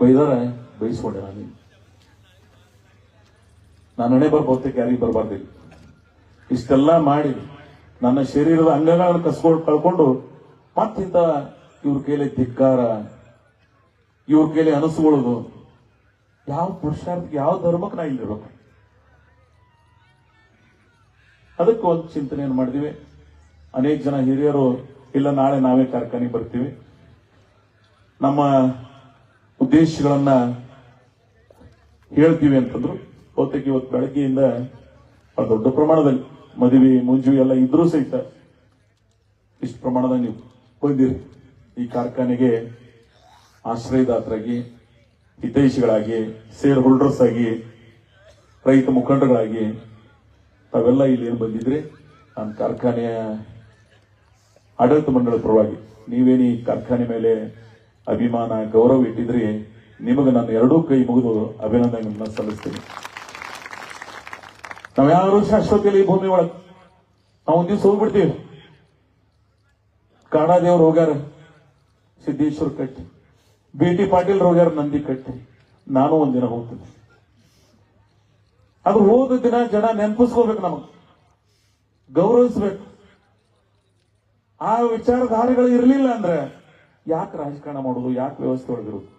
ಬೈದಾರ, ಬೈಸ್ಕೊಂಡೆ ನಾನು. ನಾನು ಹಣೆ ಬರ್ಬೋದಕ್ಕೆ ಯಾರಿಗೆ ಬರಬಾರ್ದಿಲ್ಲ ಇಷ್ಟೆಲ್ಲ ಮಾಡಿ ನನ್ನ ಶರೀರದ ಅಂಗಗಳನ್ನು ಕಸ್ಕೊಂಡು ಕಳ್ಕೊಂಡು ಮತ್ತಿಂತ ಇವ್ರ ಕೈಲಿ ಧಿಕ್ಕಾರ, ಇವ್ರ ಕೈಲಿ ಅನಸ್ಕೊಳ್ಳೋದು ಯಾವ ಪುರುಷಾರ್ಥಕ್ಕೆ, ಯಾವ ಧರ್ಮಕ್ಕೆ ನಾ ಇಲ್ಲಿರ್ಬೇಕು? ಅದಕ್ಕೆ ಒಂದು ಚಿಂತನೆಯನ್ನು ಮಾಡಿದ್ವಿ. ಅನೇಕ ಜನ ಹಿರಿಯರು, ಇಲ್ಲ ನಾಳೆ ನಾವೇ ಕಾರ್ಖಾನೆಗೆ ಬರ್ತೀವಿ. ನಮ್ಮ ಉದ್ದೇಶಗಳನ್ನ ಹೇಳ್ತೀವಿ ಅಂತಂದ್ರು ಬಹುತೇಕ ಇವತ್ತು ಬೆಳಗ್ಗೆಯಿಂದ ದೊಡ್ಡ ಪ್ರಮಾಣದಲ್ಲಿ. ಮದುವೆ ಮುಂಜುವೆ ಎಲ್ಲ ಇದ್ರೂ ಸಹಿತ ಇಷ್ಟು ಪ್ರಮಾಣದ ನೀವು ಬಂದಿರಿ. ಈ ಕಾರ್ಖಾನೆಗೆ ಆಶ್ರಯದಾತರಾಗಿ, ಹಿತೈಷಿಗಳಾಗಿ ಸೇರ್ ಹೋಲ್ಡರ್ಸ್ ಆಗಿ, ರೈತ ಮುಖಂಡಗಳಾಗಿ ತಾವೆಲ್ಲ ಇಲ್ಲಿ ಏನು ಬಂದಿದ್ರಿ? ನಾನು ಕಾರ್ಖಾನೆಯ ಆಡಳಿತ ಮಂಡಳ ಪರವಾಗಿ ನೀವೇನು ಈ ಕಾರ್ಖಾನೆ ಮೇಲೆ ಅಭಿಮಾನ, ಗೌರವ ಇಟ್ಟಿದ್ರಿ ನಿಮಗೆ ನಾನು ಎರಡೂ ಕೈ ಮುಗಿದು ಅಭಿನಂದನೆಗಳನ್ನ ಸಲ್ಲಿಸ್ತೀನಿ. ನಾವ್ಯಾರು ಶಾಶ್ವತಿಯಲ್ಲಿ ಈ ಭೂಮಿ ಒಳಗೆ ನಾವು ಒಂದ್ ದಿವ್ಸ ಹೋಗ್ಬಿಡ್ತೀವಿ. ಕಾಡಾದೇವ್ರು ಹೋಗ್ಯಾರ. ಸಿದ್ದೇಶ್ವರ್ ಕಟ್ಟಿ. ಬಿ ಟಿ ಪಾಟೀಲ್ ಹೋಗ್ಯಾರ, ನಂದಿ ಕಟ್ಟಿ. ನಾನು ಒಂದಿನ ಹೋಗ್ತೀನಿ. ಅದು ಹೋದ ದಿನ ಜನ ನೆನಪಿಸ್ಕೋಬೇಕು ನಮಗ್. ಗೌರವಿಸ್ಬೇಕು. ಆ ವಿಚಾರಧಾರೆಗಳು ಇರಲಿಲ್ಲ ಅಂದ್ರೆ ಯಾಕೆ ರಾಜಕಾರಣ ಮಾಡೋದು? ಯಾಕೆ ವ್ಯವಸ್ಥೆ ಒಳಗಿರೋದು?